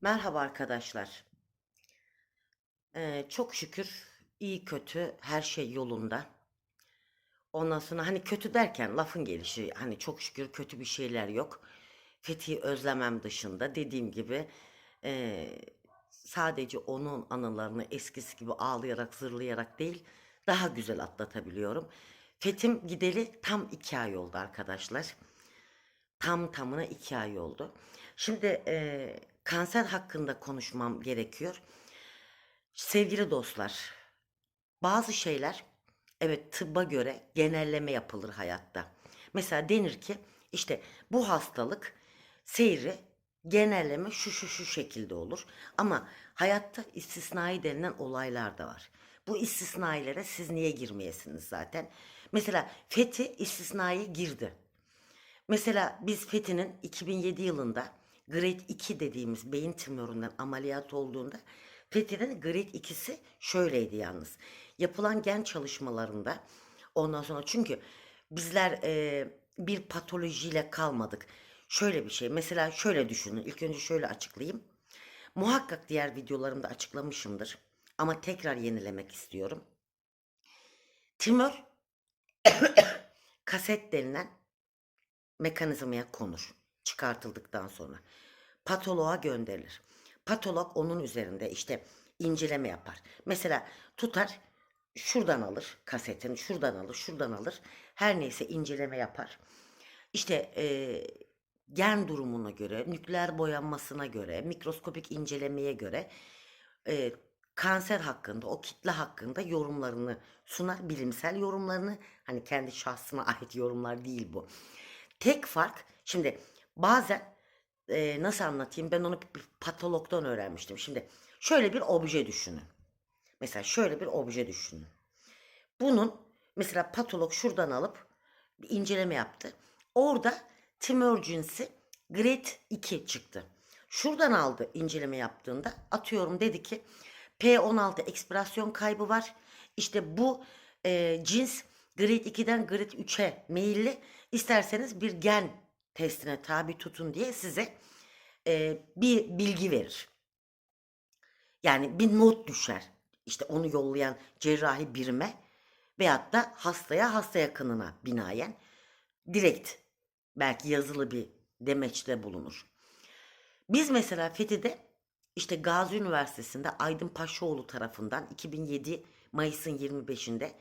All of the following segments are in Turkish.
Merhaba arkadaşlar. Ee, çok şükür iyi kötü her şey yolunda. Ondan sonra hani kötü derken lafın gelişi hani çok şükür kötü bir şeyler yok. Fethi'yi özlemem dışında dediğim gibi eee, sadece onun anılarını eskisi gibi ağlayarak zırlayarak değil daha güzel atlatabiliyorum. Fethim gideli tam iki ay oldu arkadaşlar. Tam tamına iki ay oldu. Şimdi eee, kanser hakkında konuşmam gerekiyor. Sevgili dostlar, bazı şeyler evet tıbba göre genelleme yapılır hayatta. Mesela denir ki işte bu hastalık seyri genelleme şu şu şu şekilde olur. Ama hayatta istisnai denilen olaylar da var. Bu istisnailere siz niye girmeyesiniz zaten? Mesela Fethi istisnaya girdi. Mesela biz Fethi'nin 2007 yılında Grade 2 dediğimiz beyin tümöründen ameliyat olduğunda Fethi'nin Grade 2'si şöyleydi yalnız. Yapılan gen çalışmalarında ondan sonra çünkü bizler e, bir patolojiyle kalmadık. Şöyle bir şey mesela şöyle düşünün ilk önce şöyle açıklayayım. Muhakkak diğer videolarımda açıklamışımdır ama tekrar yenilemek istiyorum. Tümör kaset denilen mekanizmaya konur çıkartıldıktan sonra. Patoloğa gönderilir. Patolog onun üzerinde işte inceleme yapar. Mesela tutar şuradan alır kasetini, şuradan alır, şuradan alır. Her neyse inceleme yapar. İşte eee, gen durumuna göre, nükleer boyanmasına göre, mikroskopik incelemeye göre eee, kanser hakkında, o kitle hakkında yorumlarını sunar, bilimsel yorumlarını. Hani kendi şahsına ait yorumlar değil bu. Tek fark, şimdi bazen eee, nasıl anlatayım ben onu bir patologdan öğrenmiştim. Şimdi şöyle bir obje düşünün. Mesela şöyle bir obje düşünün. Bunun mesela patolog şuradan alıp bir inceleme yaptı. Orada tümör cinsi grade 2 çıktı. Şuradan aldı inceleme yaptığında atıyorum dedi ki P16 ekspresyon kaybı var. İşte bu e, cins grade 2'den grade 3'e meyilli. İsterseniz bir gen testine tabi tutun diye size e, bir bilgi verir. Yani bir not düşer. İşte onu yollayan cerrahi birime veyahut da hastaya hasta yakınına binaen direkt belki yazılı bir demeçte bulunur. Biz mesela Fethi'de işte Gazi Üniversitesi'nde Aydın Paşaoğlu tarafından 2007 Mayıs'ın 25'inde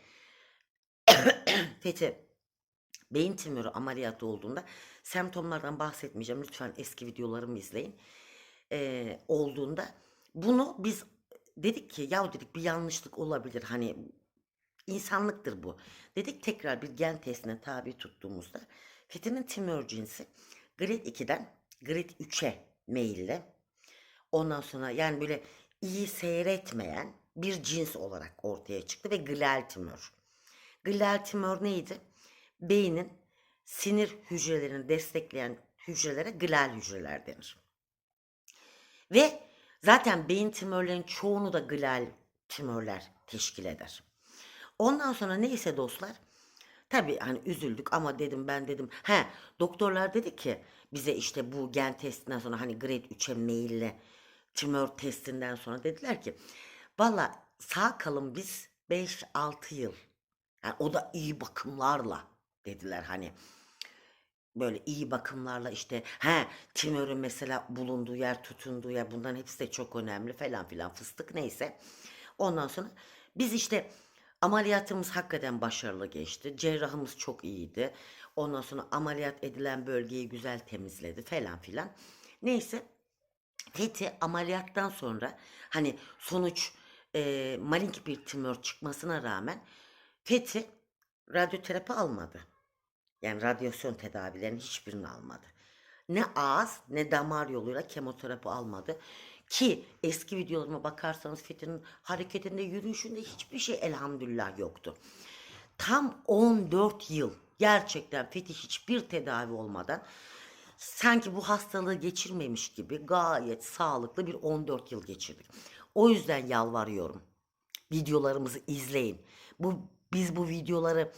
Fethi beyin tümörü ameliyatı olduğunda semptomlardan bahsetmeyeceğim. Lütfen eski videolarımı izleyin. Ee, olduğunda bunu biz dedik ki ya dedik bir yanlışlık olabilir. Hani insanlıktır bu. Dedik tekrar bir gen testine tabi tuttuğumuzda Fethi'nin tümör cinsi grade 2'den grade 3'e meyilli. Ondan sonra yani böyle iyi seyretmeyen bir cins olarak ortaya çıktı ve glial tümör. Glial tümör neydi? Beynin sinir hücrelerini destekleyen hücrelere glial hücreler denir. Ve zaten beyin tümörlerinin çoğunu da glial tümörler teşkil eder. Ondan sonra neyse dostlar tabii hani üzüldük ama dedim ben dedim he doktorlar dedi ki bize işte bu gen testinden sonra hani grade 3'e meyilli tümör testinden sonra dediler ki valla sağ kalın biz 5-6 yıl yani o da iyi bakımlarla dediler hani böyle iyi bakımlarla işte he tümörün mesela bulunduğu yer tutunduğu yer bunların hepsi de çok önemli falan filan fıstık neyse. Ondan sonra biz işte ameliyatımız hakikaten başarılı geçti. Cerrahımız çok iyiydi. Ondan sonra ameliyat edilen bölgeyi güzel temizledi falan filan. Neyse Fethi ameliyattan sonra hani sonuç e, malign bir tümör çıkmasına rağmen Fethi radyoterapi almadı. Yani radyasyon tedavilerinin hiçbirini almadı. Ne ağız ne damar yoluyla kemoterapi almadı. Ki eski videolarıma bakarsanız Fethi'nin hareketinde, yürüyüşünde hiçbir şey elhamdülillah yoktu. Tam 14 yıl gerçekten Fethi hiçbir tedavi olmadan sanki bu hastalığı geçirmemiş gibi gayet sağlıklı bir 14 yıl geçirdik. O yüzden yalvarıyorum videolarımızı izleyin. Bu biz bu videoları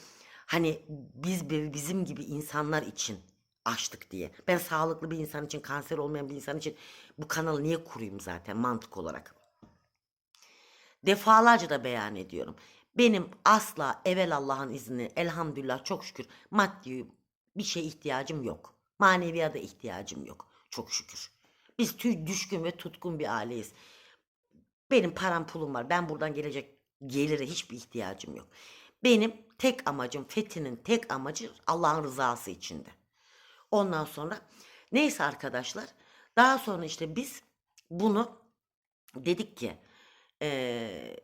hani biz bizim gibi insanlar için açtık diye. Ben sağlıklı bir insan için, kanser olmayan bir insan için bu kanalı niye kurayım zaten mantık olarak? Defalarca da beyan ediyorum. Benim asla evvel Allah'ın izni elhamdülillah çok şükür maddi bir şey ihtiyacım yok. Maneviyata ihtiyacım yok. Çok şükür. Biz tüy düşkün ve tutkun bir aileyiz. Benim param pulum var. Ben buradan gelecek gelire hiçbir ihtiyacım yok. Benim tek amacım Fethi'nin tek amacı Allah'ın rızası içinde. Ondan sonra neyse arkadaşlar daha sonra işte biz bunu dedik ki eee,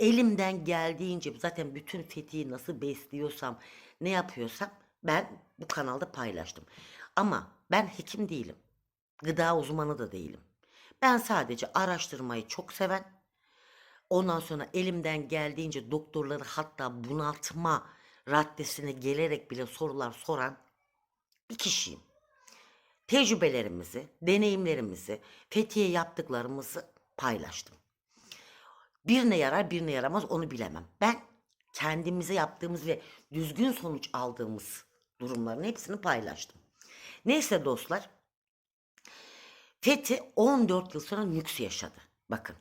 elimden geldiğince zaten bütün Fethi'yi nasıl besliyorsam ne yapıyorsam ben bu kanalda paylaştım. Ama ben hekim değilim. Gıda uzmanı da değilim. Ben sadece araştırmayı çok seven, ondan sonra elimden geldiğince doktorları hatta bunaltma raddesine gelerek bile sorular soran bir kişiyim. Tecrübelerimizi, deneyimlerimizi, Fethiye yaptıklarımızı paylaştım. Birine yarar, birine yaramaz onu bilemem. Ben kendimize yaptığımız ve düzgün sonuç aldığımız durumların hepsini paylaştım. Neyse dostlar, Fethi 14 yıl sonra nüks yaşadı. Bakın,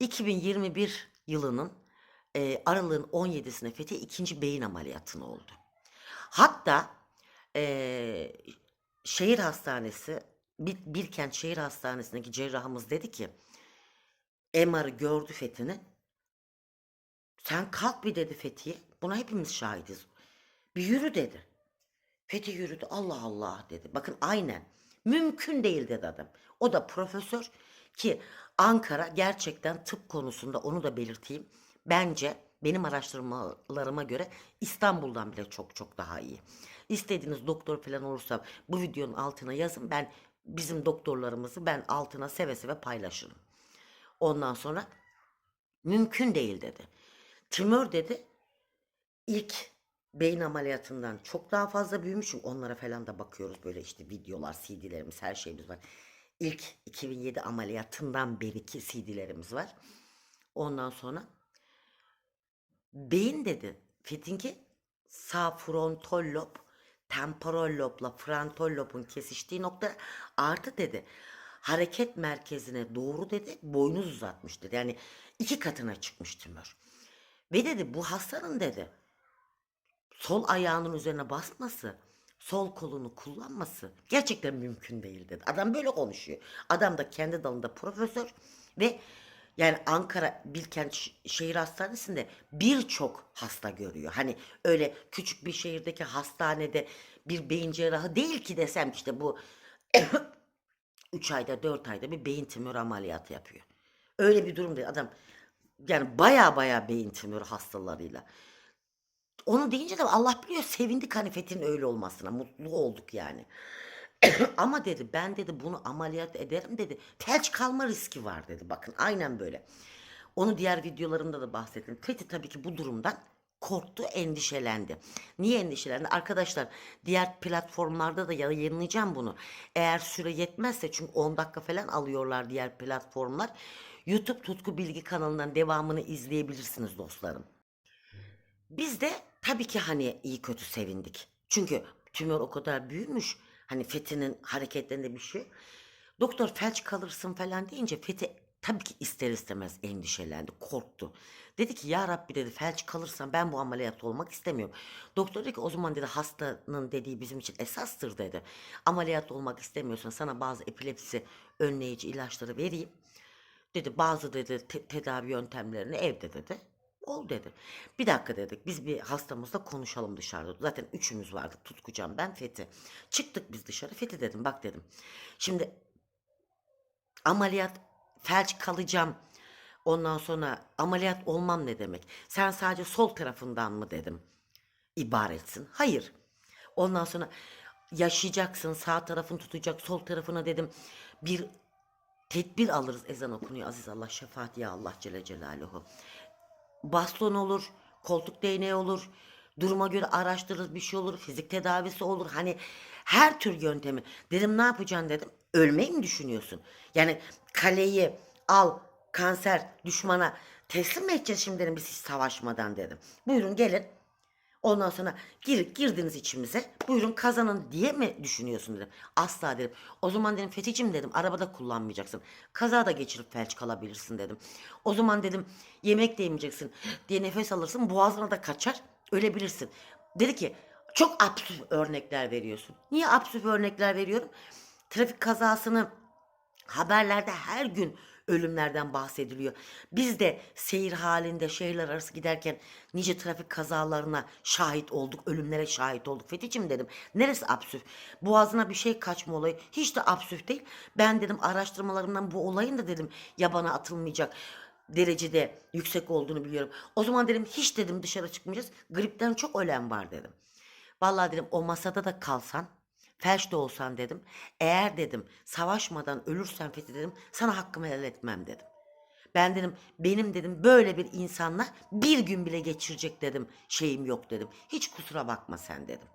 2021 yılının e, aralığın 17'sine Fethi ikinci beyin ameliyatını oldu. Hatta e, şehir hastanesi, Bir, Bilkent Şehir Hastanesi'ndeki cerrahımız dedi ki, MR'ı gördü Fethi'nin. Sen kalk bir dedi Fethi'ye. Buna hepimiz şahidiz. Bir yürü dedi. Fethi yürüdü. Allah Allah dedi. Bakın aynen. Mümkün değil dedi adam. O da profesör ki Ankara gerçekten tıp konusunda onu da belirteyim. Bence benim araştırmalarıma göre İstanbul'dan bile çok çok daha iyi. İstediğiniz doktor falan olursa bu videonun altına yazın. Ben bizim doktorlarımızı ben altına seve seve paylaşırım. Ondan sonra mümkün değil dedi. Tümör dedi ilk beyin ameliyatından çok daha fazla büyümüş. Onlara falan da bakıyoruz böyle işte videolar, CD'lerimiz her şeyimiz var. İlk 2007 ameliyatından beriki CD'lerimiz var. Ondan sonra beyin dedi Fethinki sağ frontal lob temporal lobla frontal lobun kesiştiği nokta artı dedi hareket merkezine doğru dedi boynuz uzatmış dedi. Yani iki katına çıkmış tümör. Ve dedi bu hastanın dedi sol ayağının üzerine basması, sol kolunu kullanması gerçekten mümkün değil dedi. Adam böyle konuşuyor. Adam da kendi dalında profesör ve yani Ankara Bilkent Şehir Hastanesi'nde birçok hasta görüyor. Hani öyle küçük bir şehirdeki hastanede bir beyin cerrahı değil ki desem işte bu 3 ayda 4 ayda bir beyin tümörü ameliyatı yapıyor. Öyle bir durum değil. Adam yani baya baya beyin tümörü hastalarıyla. Onu deyince de Allah biliyor sevindik hani Fethi'nin öyle olmasına. Mutlu olduk yani. Ama dedi ben dedi bunu ameliyat ederim dedi. Felç kalma riski var dedi. Bakın aynen böyle. Onu diğer videolarımda da bahsettim. Fethi tabii ki bu durumdan korktu, endişelendi. Niye endişelendi? Arkadaşlar diğer platformlarda da yayınlayacağım bunu. Eğer süre yetmezse çünkü 10 dakika falan alıyorlar diğer platformlar. YouTube Tutku Bilgi kanalından devamını izleyebilirsiniz dostlarım. Biz de tabii ki hani iyi kötü sevindik. Çünkü tümör o kadar büyümüş. Hani Fethi'nin hareketlerinde bir şey. Doktor felç kalırsın falan deyince Fethi tabii ki ister istemez endişelendi, korktu. Dedi ki ya Rabbi dedi felç kalırsam ben bu ameliyat olmak istemiyorum. Doktor dedi ki o zaman dedi hastanın dediği bizim için esastır dedi. Ameliyat olmak istemiyorsan sana bazı epilepsi önleyici ilaçları vereyim. Dedi bazı dedi te- tedavi yöntemlerini evde dedi. Ol dedi. Bir dakika dedik. Biz bir hastamızla konuşalım dışarıda. Zaten üçümüz vardık. Tutkucan ben Fethi. Çıktık biz dışarı. Fethi dedim bak dedim. Şimdi ameliyat felç kalacağım. Ondan sonra ameliyat olmam ne demek? Sen sadece sol tarafından mı dedim. ibaretsin. Hayır. Ondan sonra yaşayacaksın. Sağ tarafını tutacak. Sol tarafına dedim. Bir tedbir alırız. Ezan okunuyor. Aziz Allah şefaat ya Allah Celle Celaluhu baston olur, koltuk değneği olur. Duruma göre araştırırız bir şey olur, fizik tedavisi olur. Hani her tür yöntemi. Dedim ne yapacaksın dedim. Ölmeyi mi düşünüyorsun? Yani kaleyi al, kanser düşmana teslim mi edeceğiz şimdi dedim biz hiç savaşmadan dedim. Buyurun gelin. Ondan sonra gir, girdiniz içimize. Buyurun kazanın diye mi düşünüyorsun dedim. Asla dedim. O zaman dedim Fethi'cim dedim arabada kullanmayacaksın. Kaza da geçirip felç kalabilirsin dedim. O zaman dedim yemek de yemeyeceksin diye nefes alırsın boğazına da kaçar ölebilirsin. Dedi ki çok absürt örnekler veriyorsun. Niye absürt örnekler veriyorum? Trafik kazasını haberlerde her gün ölümlerden bahsediliyor. Biz de seyir halinde şehirler arası giderken nice trafik kazalarına şahit olduk, ölümlere şahit olduk. Fethi'cim dedim, neresi absürt? Boğazına bir şey kaçma olayı hiç de absürt değil. Ben dedim araştırmalarımdan bu olayın da dedim yabana atılmayacak derecede yüksek olduğunu biliyorum. O zaman dedim hiç dedim dışarı çıkmayacağız. Gripten çok ölen var dedim. Vallahi dedim o masada da kalsan, felç de olsan dedim. Eğer dedim savaşmadan ölürsen Fethi dedim sana hakkımı helal etmem dedim. Ben dedim benim dedim böyle bir insanla bir gün bile geçirecek dedim şeyim yok dedim. Hiç kusura bakma sen dedim.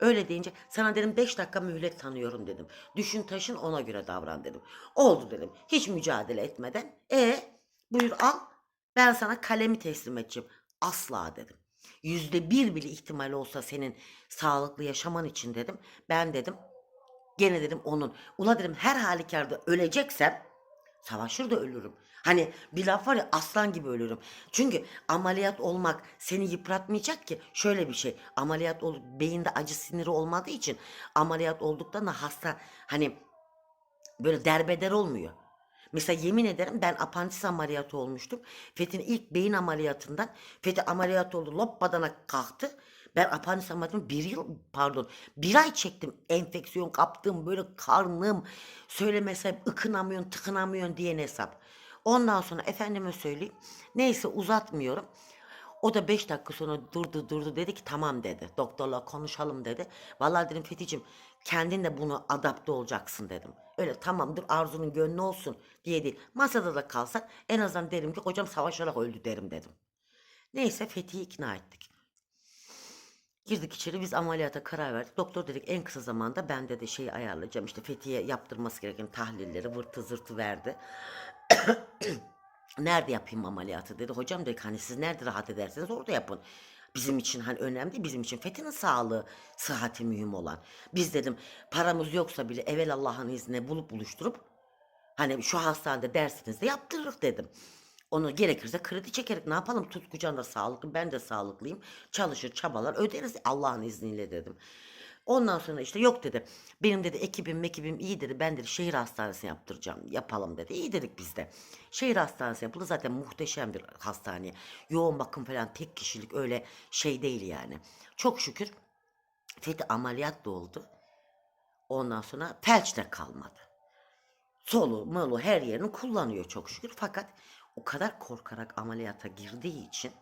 Öyle deyince sana dedim 5 dakika mühlet tanıyorum dedim. Düşün taşın ona göre davran dedim. Oldu dedim. Hiç mücadele etmeden. E buyur al ben sana kalemi teslim edeceğim. Asla dedim. Yüzde bir bile ihtimal olsa senin sağlıklı yaşaman için dedim. Ben dedim gene dedim onun. Ula dedim her halükarda öleceksem savaşır da ölürüm. Hani bir laf var ya aslan gibi ölürüm. Çünkü ameliyat olmak seni yıpratmayacak ki. Şöyle bir şey ameliyat olup beyinde acı siniri olmadığı için ameliyat olduktan da hasta hani böyle derbeder olmuyor. Mesela yemin ederim ben apandisis ameliyatı olmuştum. Fethi'nin ilk beyin ameliyatından Fethi ameliyat oldu lop badana kalktı. Ben apandisis ameliyatını bir yıl pardon bir ay çektim. Enfeksiyon kaptım böyle karnım söylemesem ıkınamıyorsun tıkınamıyorsun diye hesap. Ondan sonra efendime söyleyeyim. Neyse uzatmıyorum. O da 5 dakika sonra durdu durdu dedi ki tamam dedi. Doktorla konuşalım dedi. Vallahi dedim Fethi'cim kendin de bunu adapte olacaksın dedim. Öyle tamamdır arzunun gönlü olsun diye değil. Masada da kalsak en azından derim ki hocam savaşarak öldü derim dedim. Neyse Fethi'yi ikna ettik. Girdik içeri biz ameliyata karar verdik. Doktor dedik en kısa zamanda ben de şeyi ayarlayacağım. İşte Fethi'ye yaptırması gereken tahlilleri vırtı zırtı verdi. Nerede yapayım ameliyatı dedi. Hocam dedik hani siz nerede rahat ederseniz orada yapın. Bizim için hani önemli. Bizim için Fethi'nin sağlığı, sıhhati mühim olan. Biz dedim paramız yoksa bile evvel Allah'ın izniyle bulup buluşturup hani şu hastanede dersiniz de yaptırırız dedim. Onu gerekirse kredi çekerek ne yapalım tutkucan da sağlıklı ben de sağlıklıyım. Çalışır çabalar öderiz Allah'ın izniyle dedim. Ondan sonra işte yok dedi. Benim dedi ekibim ekibim iyi dedi. Ben dedi şehir hastanesi yaptıracağım. Yapalım dedi. İyi dedik biz de. Şehir hastanesi yapıldı. Zaten muhteşem bir hastane. Yoğun bakım falan tek kişilik öyle şey değil yani. Çok şükür Fethi ameliyat da oldu. Ondan sonra felç de kalmadı. Solu, molu her yerini kullanıyor çok şükür. Fakat o kadar korkarak ameliyata girdiği için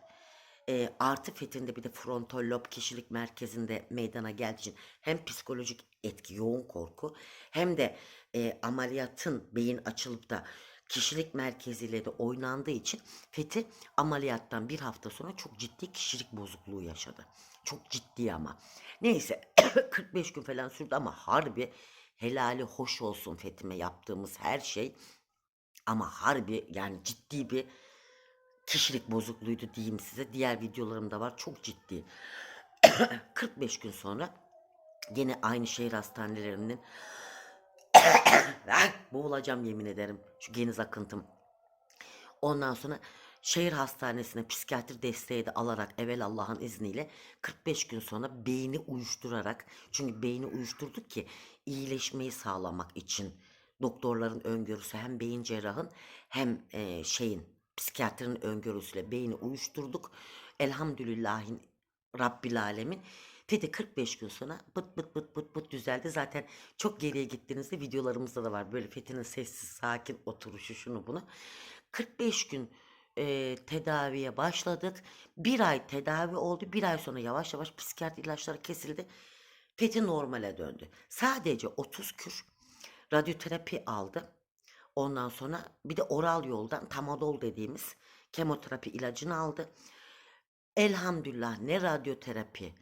e, artı fethinde bir de frontal lob kişilik merkezinde meydana geldiği için hem psikolojik etki, yoğun korku hem de e, ameliyatın beyin açılıp da kişilik merkeziyle de oynandığı için Fethi ameliyattan bir hafta sonra çok ciddi kişilik bozukluğu yaşadı. Çok ciddi ama. Neyse 45 gün falan sürdü ama harbi helali hoş olsun Fethime yaptığımız her şey ama harbi yani ciddi bir kişilik bozukluğuydu diyeyim size. Diğer videolarım da var çok ciddi. 45 gün sonra yine aynı şehir hastanelerinin Ah, boğulacağım yemin ederim şu geniz akıntım. Ondan sonra şehir hastanesine psikiyatri desteği de alarak evvel Allah'ın izniyle 45 gün sonra beyni uyuşturarak çünkü beyni uyuşturduk ki iyileşmeyi sağlamak için doktorların öngörüsü hem beyin cerrahın hem e, şeyin psikiyatrinin öngörüsüyle beyni uyuşturduk. Elhamdülillahin Rabbil Alemin. Fethi 45 gün sonra bıt bıt bıt bıt bıt düzeldi. Zaten çok geriye gittiğinizde videolarımızda da var. Böyle Fethi'nin sessiz sakin oturuşu şunu bunu. 45 gün e, tedaviye başladık. Bir ay tedavi oldu. Bir ay sonra yavaş yavaş psikiyatri ilaçları kesildi. Fethi normale döndü. Sadece 30 kür radyoterapi aldı. Ondan sonra bir de oral yoldan tamadol dediğimiz kemoterapi ilacını aldı. Elhamdülillah ne radyoterapi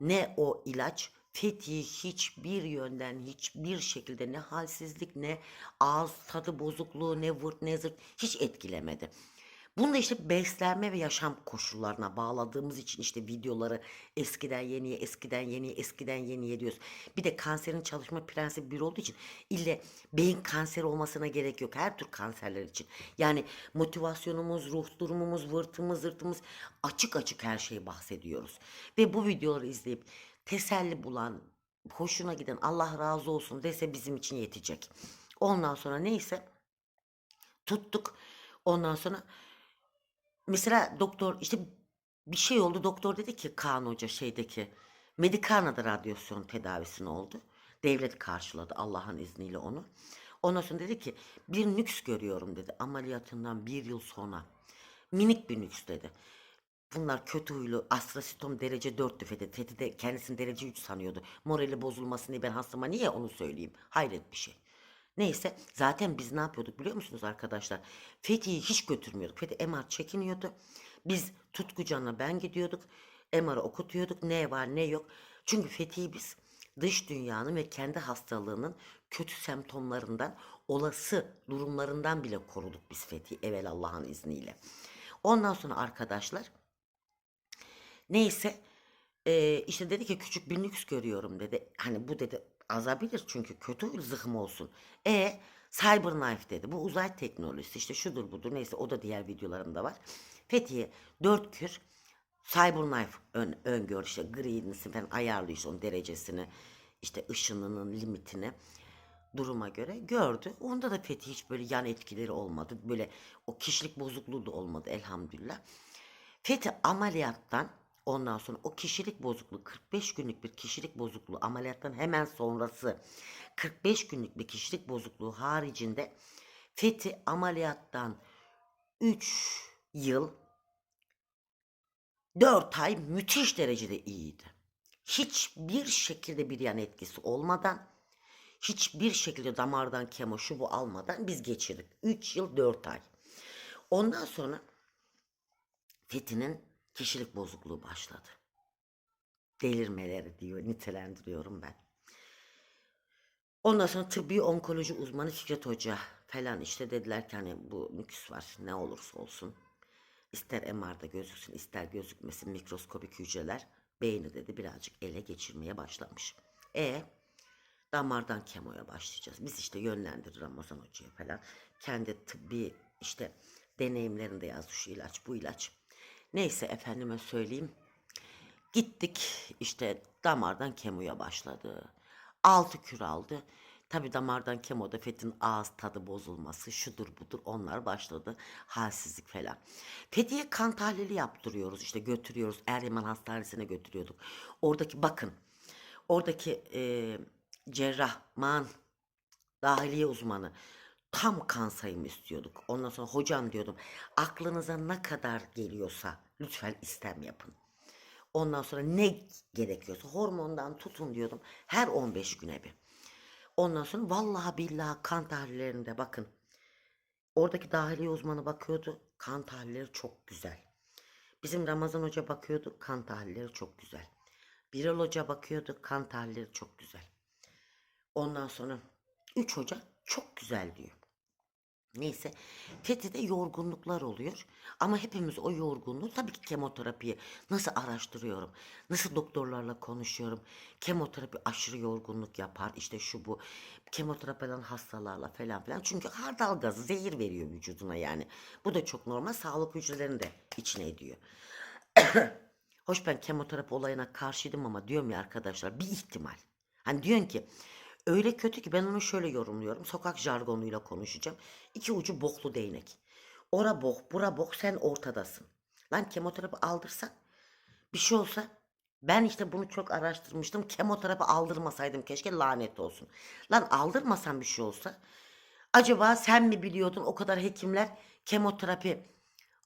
ne o ilaç Fethi'yi hiçbir yönden hiçbir şekilde ne halsizlik ne ağız tadı bozukluğu ne vırt ne zırt hiç etkilemedi. Bunu da işte beslenme ve yaşam koşullarına bağladığımız için işte videoları eskiden yeniye, eskiden yeniye, eskiden yeniye diyoruz. Bir de kanserin çalışma prensibi bir olduğu için ille beyin kanseri olmasına gerek yok. Her tür kanserler için. Yani motivasyonumuz, ruh durumumuz, vırtımız, zırtımız açık açık her şeyi bahsediyoruz. Ve bu videoları izleyip teselli bulan, hoşuna giden Allah razı olsun dese bizim için yetecek. Ondan sonra neyse tuttuk. Ondan sonra mesela doktor işte bir şey oldu. Doktor dedi ki Kaan Hoca şeydeki Medikana'da radyasyon tedavisini oldu. Devlet karşıladı Allah'ın izniyle onu. Ondan sonra dedi ki bir nüks görüyorum dedi ameliyatından bir yıl sonra. Minik bir nüks dedi. Bunlar kötü huylu astrasitom derece 4 tüfedi. Fethi de kendisini derece 3 sanıyordu. Morali bozulmasın diye ben hastama niye onu söyleyeyim? Hayret bir şey. Neyse zaten biz ne yapıyorduk biliyor musunuz arkadaşlar? Fethi'yi hiç götürmüyorduk. Fethi MR çekiniyordu. Biz Tutkucan'la ben gidiyorduk. MR'ı okutuyorduk. Ne var ne yok. Çünkü Fethi'yi biz dış dünyanın ve kendi hastalığının kötü semptomlarından, olası durumlarından bile koruduk biz Fethi'yi evvel Allah'ın izniyle. Ondan sonra arkadaşlar Neyse eee, işte dedi ki küçük bir nüks görüyorum dedi. Hani bu dedi azabilir çünkü kötü zıhım olsun. E Cyberknife dedi. Bu uzay teknolojisi işte şudur budur neyse o da diğer videolarımda var. Fethiye 4 kür Cyberknife ön, öngör işte green'isi falan ayarlıyor işte onun derecesini işte ışınının limitini duruma göre gördü. Onda da Fethi hiç böyle yan etkileri olmadı. Böyle o kişilik bozukluğu da olmadı elhamdülillah. Fethi ameliyattan ondan sonra o kişilik bozukluğu 45 günlük bir kişilik bozukluğu ameliyattan hemen sonrası 45 günlük bir kişilik bozukluğu haricinde Fethi ameliyattan 3 yıl 4 ay müthiş derecede iyiydi. Hiçbir şekilde bir yan etkisi olmadan hiçbir şekilde damardan kemo şu bu almadan biz geçirdik. 3 yıl 4 ay. Ondan sonra Fethi'nin kişilik bozukluğu başladı. Delirmeleri diyor, nitelendiriyorum ben. Ondan sonra tıbbi onkoloji uzmanı Fikret Hoca falan işte dediler ki hani bu nüks var ne olursa olsun. İster MR'da gözüksün ister gözükmesin mikroskobik hücreler beyni dedi birazcık ele geçirmeye başlamış. E damardan kemoya başlayacağız. Biz işte yönlendirir Ramazan Hoca'ya falan. Kendi tıbbi işte deneyimlerinde yazdı şu ilaç bu ilaç. Neyse efendime söyleyeyim. Gittik işte damardan kemoya başladı. Altı kür aldı. Tabi damardan kemoda Fethi'nin ağız tadı bozulması şudur budur onlar başladı. Halsizlik falan. Fethi'ye kan tahlili yaptırıyoruz işte götürüyoruz. Eryaman Hastanesi'ne götürüyorduk. Oradaki bakın oradaki e, cerrah, man, dahiliye uzmanı tam kan sayımı istiyorduk. Ondan sonra hocam diyordum aklınıza ne kadar geliyorsa lütfen istem yapın. Ondan sonra ne gerekiyorsa hormondan tutun diyordum her 15 güne bir. Ondan sonra vallahi billahi kan tahlillerinde bakın. Oradaki dahiliye uzmanı bakıyordu. Kan tahlilleri çok güzel. Bizim Ramazan Hoca bakıyordu. Kan tahlilleri çok güzel. Birol Hoca bakıyordu. Kan tahlilleri çok güzel. Ondan sonra üç hoca çok güzel diyor. Neyse Fethi'de yorgunluklar oluyor ama hepimiz o yorgunluğu tabii ki kemoterapiyi nasıl araştırıyorum, nasıl doktorlarla konuşuyorum. Kemoterapi aşırı yorgunluk yapar işte şu bu kemoterapi alan hastalarla falan filan. Çünkü hardal gazı zehir veriyor vücuduna yani. Bu da çok normal sağlık hücrelerini de içine ediyor. Hoş ben kemoterapi olayına karşıydım ama diyorum ya arkadaşlar bir ihtimal. Hani diyorsun ki öyle kötü ki ben onu şöyle yorumluyorum. Sokak jargonuyla konuşacağım. İki ucu boklu değnek. Ora bok, bura bok sen ortadasın. Lan kemoterapi aldırsan bir şey olsa ben işte bunu çok araştırmıştım. Kemoterapi aldırmasaydım keşke lanet olsun. Lan aldırmasan bir şey olsa acaba sen mi biliyordun o kadar hekimler kemoterapi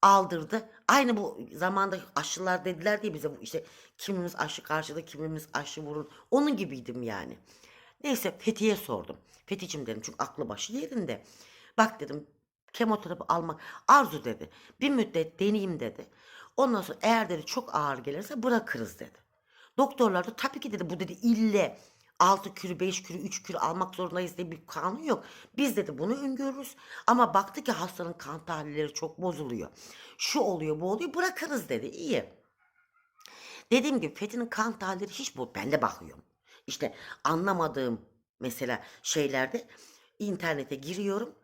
aldırdı. Aynı bu zamanda aşılar dediler diye bize bu işte kimimiz aşı karşıda kimimiz aşı vurun. Onun gibiydim yani. Neyse Fethi'ye sordum. Fethi'cim dedim çünkü aklı başı yerinde. Bak dedim kemoterapi almak arzu dedi. Bir müddet deneyeyim dedi. Ondan sonra eğer dedi çok ağır gelirse bırakırız dedi. Doktorlar da tabii ki dedi bu dedi ille 6 kürü, 5 kürü, 3 kürü almak zorundayız diye bir kanun yok. Biz dedi bunu öngörürüz. Ama baktı ki hastanın kan tahlilleri çok bozuluyor. Şu oluyor bu oluyor bırakırız dedi. İyi. Dediğim gibi Fethi'nin kan tahlilleri hiç bu. Ben de bakıyorum. İşte anlamadığım mesela şeylerde internete giriyorum.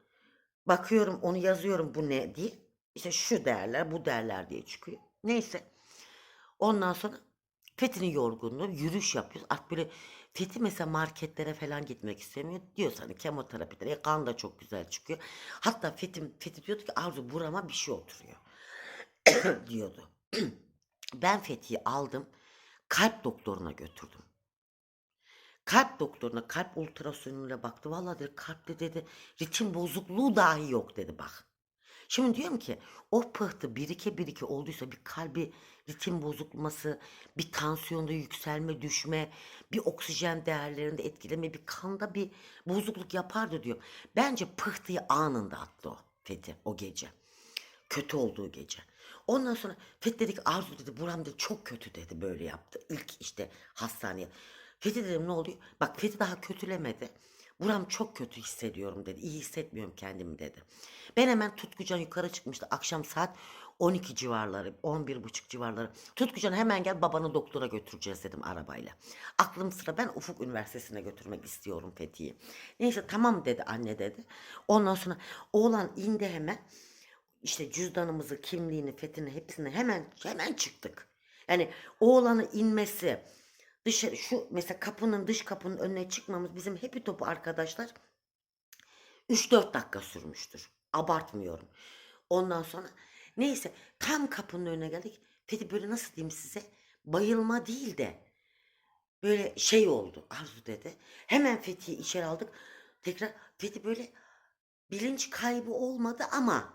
Bakıyorum onu yazıyorum bu ne diye. İşte şu değerler bu değerler diye çıkıyor. Neyse. Ondan sonra Fethi'nin yorgunluğu yürüyüş yapıyoruz. Artık böyle Fethi mesela marketlere falan gitmek istemiyor. Diyor sana kemoterapilere kan da çok güzel çıkıyor. Hatta Fethi, Fethi diyordu ki Arzu burama bir şey oturuyor. diyordu. ben Fethi'yi aldım. Kalp doktoruna götürdüm. Kalp doktoruna kalp ultrasonuyla baktı. Vallahi dedi kalpte dedi ritim bozukluğu dahi yok dedi bak. Şimdi diyorum ki o pıhtı birike birike olduysa bir kalbi ritim bozulması, bir tansiyonda yükselme, düşme, bir oksijen değerlerinde etkileme, bir kanda bir bozukluk yapardı diyor. Bence pıhtıyı anında attı o Fethi o gece. Kötü olduğu gece. Ondan sonra Fethi dedi ki Arzu dedi buram dedi çok kötü dedi böyle yaptı. İlk işte hastaneye. Fethi dedim ne oluyor? Bak Fethi daha kötülemedi. Buram çok kötü hissediyorum dedi. İyi hissetmiyorum kendimi dedi. Ben hemen Tutkucan yukarı çıkmıştı. Akşam saat 12 civarları, 11 buçuk civarları. Tutkucan hemen gel babanı doktora götüreceğiz dedim arabayla. Aklım sıra ben Ufuk Üniversitesi'ne götürmek istiyorum Fethi'yi. Neyse tamam dedi anne dedi. Ondan sonra oğlan indi hemen. İşte cüzdanımızı, kimliğini, Fethi'ni hepsini hemen hemen çıktık. Yani oğlanı inmesi, dışarı şu mesela kapının dış kapının önüne çıkmamız bizim hepi topu arkadaşlar 3-4 dakika sürmüştür. Abartmıyorum. Ondan sonra neyse tam kapının önüne geldik. Fethi böyle nasıl diyeyim size bayılma değil de böyle şey oldu Arzu dedi. Hemen Fethi'yi içeri aldık. Tekrar Fethi böyle bilinç kaybı olmadı ama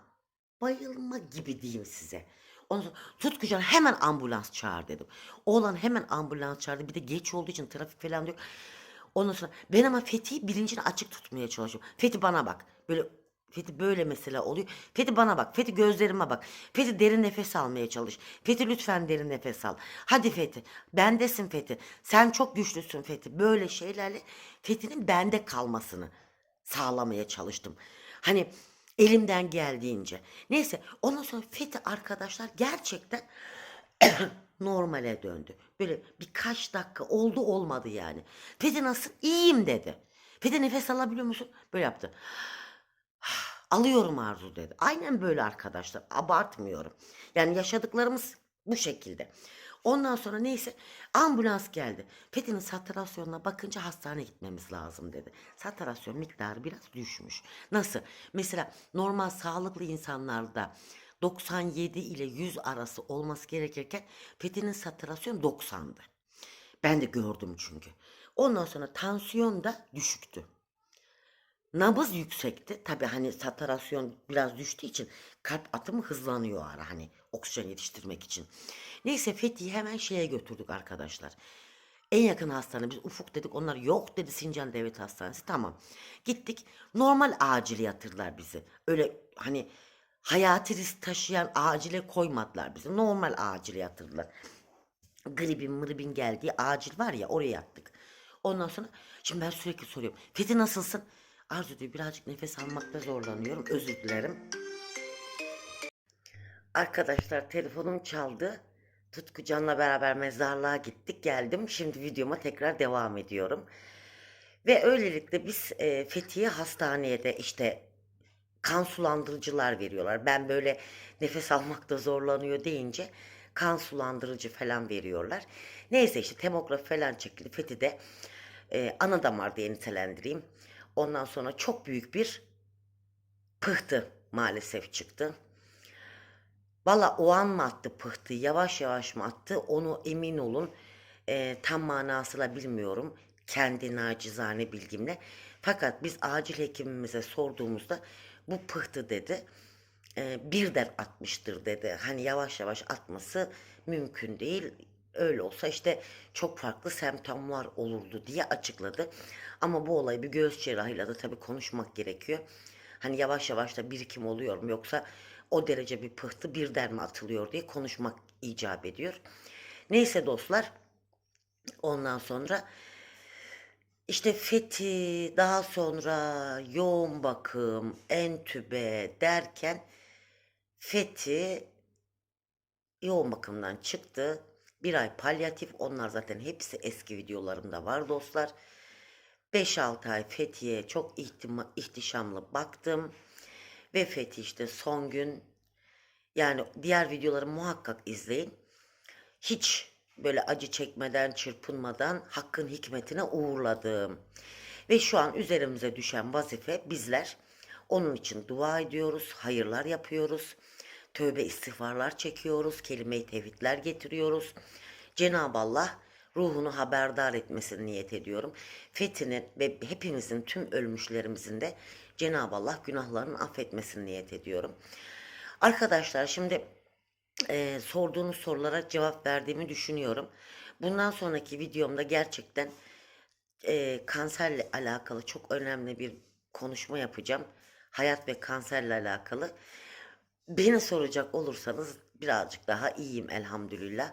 bayılma gibi diyeyim size. Ondan sonra Tutkucan hemen ambulans çağır dedim. Oğlan hemen ambulans çağırdı. Bir de geç olduğu için trafik falan yok. Ondan sonra ben ama Fethi bilincini açık tutmaya çalışıyorum. Fethi bana bak. Böyle Fethi böyle mesela oluyor. Fethi bana bak. Fethi gözlerime bak. Fethi derin nefes almaya çalış. Fethi lütfen derin nefes al. Hadi Fethi. Bendesin Fethi. Sen çok güçlüsün Fethi. Böyle şeylerle Fethi'nin bende kalmasını sağlamaya çalıştım. Hani elimden geldiğince. Neyse ondan sonra Fethi arkadaşlar gerçekten normale döndü. Böyle birkaç dakika oldu olmadı yani. Fethi nasıl? İyiyim dedi. Fethi nefes alabiliyor musun? Böyle yaptı. Alıyorum Arzu dedi. Aynen böyle arkadaşlar. Abartmıyorum. Yani yaşadıklarımız bu şekilde. Ondan sonra neyse ambulans geldi. Fethi'nin satürasyonuna bakınca hastaneye gitmemiz lazım dedi. Satürasyon miktarı biraz düşmüş. Nasıl? Mesela normal sağlıklı insanlarda 97 ile 100 arası olması gerekirken Fethi'nin satürasyon 90'dı. Ben de gördüm çünkü. Ondan sonra tansiyon da düşüktü. Nabız yüksekti. Tabi hani saturasyon biraz düştüğü için kalp atımı hızlanıyor ara hani oksijen yetiştirmek için. Neyse Fethi'yi hemen şeye götürdük arkadaşlar. En yakın hastane biz Ufuk dedik onlar yok dedi Sincan Devlet Hastanesi tamam. Gittik normal acil yatırdılar bizi. Öyle hani hayati risk taşıyan acile koymadılar bizi. Normal acile yatırdılar. Gripin mıribin geldiği acil var ya oraya yattık. Ondan sonra şimdi ben sürekli soruyorum. Fethi nasılsın? Arzu diyor birazcık nefes almakta zorlanıyorum. Özür dilerim. Arkadaşlar telefonum çaldı. Tutkucan'la beraber mezarlığa gittik geldim. Şimdi videoma tekrar devam ediyorum. Ve öylelikle biz e, Fethiye Hastane'ye de işte kan sulandırıcılar veriyorlar. Ben böyle nefes almakta zorlanıyor deyince kan sulandırıcı falan veriyorlar. Neyse işte temografi falan çekildi. Fethi'de e, ana damar diye nitelendireyim. Ondan sonra çok büyük bir pıhtı maalesef çıktı. Valla o an mı attı pıhtı, yavaş yavaş mı attı onu emin olun e, tam manasıyla bilmiyorum. Kendi nacizane bilgimle. Fakat biz acil hekimimize sorduğumuzda bu pıhtı dedi. E, birden atmıştır dedi. Hani yavaş yavaş atması mümkün değil. Öyle olsa işte çok farklı semptomlar olurdu diye açıkladı. Ama bu olayı bir göğüs cerrahıyla da tabii konuşmak gerekiyor. Hani yavaş yavaş da birikim oluyor mu yoksa o derece bir pıhtı birden mi atılıyor diye konuşmak icap ediyor. Neyse dostlar ondan sonra İşte Fethi, daha sonra yoğun bakım, entübe derken Fethi yoğun bakımdan çıktı. Bir ay palyatif. Onlar zaten hepsi eski videolarımda var dostlar. 5-6 ay Fethi'ye çok ihtima, ihtişamlı baktım. Ve Fethi işte son gün yani diğer videoları muhakkak izleyin. Hiç böyle acı çekmeden, çırpınmadan hakkın hikmetine uğurladım. Ve şu an üzerimize düşen vazife bizler onun için dua ediyoruz, hayırlar yapıyoruz. Tövbe istiğfarlar çekiyoruz, kelime-i tevhidler getiriyoruz. Cenab-ı Allah ruhunu haberdar etmesini niyet ediyorum. Fethi'nin ve hepimizin tüm ölmüşlerimizin de Cenab-ı Allah günahlarını affetmesini niyet ediyorum. Arkadaşlar şimdi e, sorduğunuz sorulara cevap verdiğimi düşünüyorum. Bundan sonraki videomda gerçekten e, kanserle alakalı çok önemli bir konuşma yapacağım. Hayat ve kanserle alakalı. Beni soracak olursanız birazcık daha iyiyim elhamdülillah.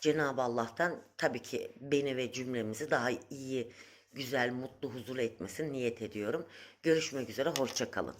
Cenab-ı Allah'tan tabii ki beni ve cümlemizi daha iyi, güzel, mutlu, huzurlu etmesini niyet ediyorum. Görüşmek üzere, hoşça kalın.